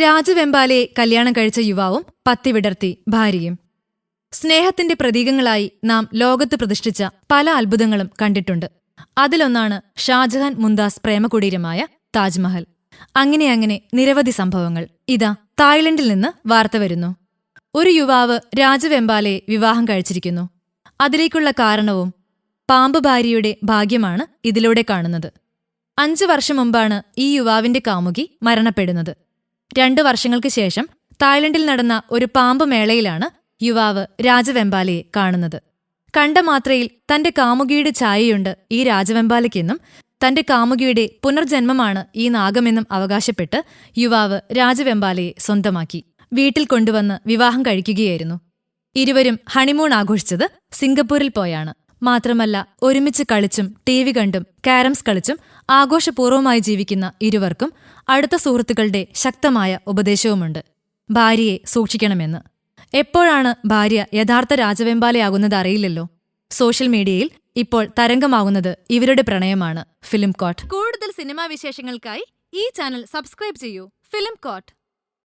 രാജവെമ്പാലയെ കല്യാണം കഴിച്ച യുവാവും പത്തി വിടർത്തി ഭാര്യയും. സ്നേഹത്തിന്റെ പ്രതീകങ്ങളായി നാം ലോകത്ത് പ്രതിഷ്ഠിച്ച പല അത്ഭുതങ്ങളും കണ്ടിട്ടുണ്ട്. അതിലൊന്നാണ് ഷാജഹാൻ മുന്താസ് പ്രേമകുടീരമായ താജ്മഹൽ. അങ്ങനെ അങ്ങനെ നിരവധി സംഭവങ്ങൾ. ഇതാ തായ്ലൻഡിൽ നിന്ന് വാർത്ത വരുന്നു. ഒരു യുവാവ് രാജവെമ്പാലയെ വിവാഹം കഴിച്ചിരിക്കുന്നു. അതിലേക്കുള്ള കാരണവും പാമ്പ് ഭാര്യയുടെ ഭാഗ്യമാണ് ഇതിലൂടെ കാണുന്നത്. അഞ്ചു വർഷം മുമ്പാണ് ഈ യുവാവിന്റെ കാമുകി മരണപ്പെടുന്നത്. രണ്ടു വർഷങ്ങൾക്ക് ശേഷം തായ്ലൻഡിൽ നടന്ന ഒരു പാമ്പ് മേളയിലാണ് യുവാവ് രാജവെമ്പാലയെ കാണുന്നത്. കണ്ട മാത്രയിൽ തന്റെ കാമുകിയുടെ ഛായയുണ്ട് ഈ രാജവെമ്പാലയ്ക്കെന്നും തന്റെ കാമുകിയുടെ പുനർജന്മമാണ് ഈ നാഗമെന്നും അവകാശപ്പെട്ട് യുവാവ് രാജവെമ്പാലയെ സ്വന്തമാക്കി. വീട്ടിൽ കൊണ്ടുവന്ന് വിവാഹം കഴിക്കുകയായിരുന്നു. ഇരുവരും ഹണിമൂൺ ആഘോഷിച്ചത് സിംഗപ്പൂരിൽ പോയാണ്. മാത്രമല്ല ഒരുമിച്ച് കളിച്ചും ടി വി കണ്ടും കാരംസ് കളിച്ചും ആഘോഷപൂർവമായി ജീവിക്കുന്ന ഇരുവർക്കും അടുത്ത സുഹൃത്തുക്കളുടെ ശക്തമായ ഉപദേശവുമുണ്ട്. ഭാര്യയെ സൂക്ഷിക്കണമെന്ന്. എപ്പോഴാണ് ഭാര്യ യഥാർത്ഥ രാജവെമ്പാലയാകുന്നത് അറിയില്ലല്ലോ. സോഷ്യൽ മീഡിയയിൽ ഇപ്പോൾ തരംഗമാകുന്നത് ഇവരുടെ പ്രണയമാണ്. ഫിലിം കോട്ട്. കൂടുതൽ സിനിമാ വിശേഷങ്ങൾക്കായി ഈ ചാനൽ സബ്സ്ക്രൈബ് ചെയ്യൂ. Film coat.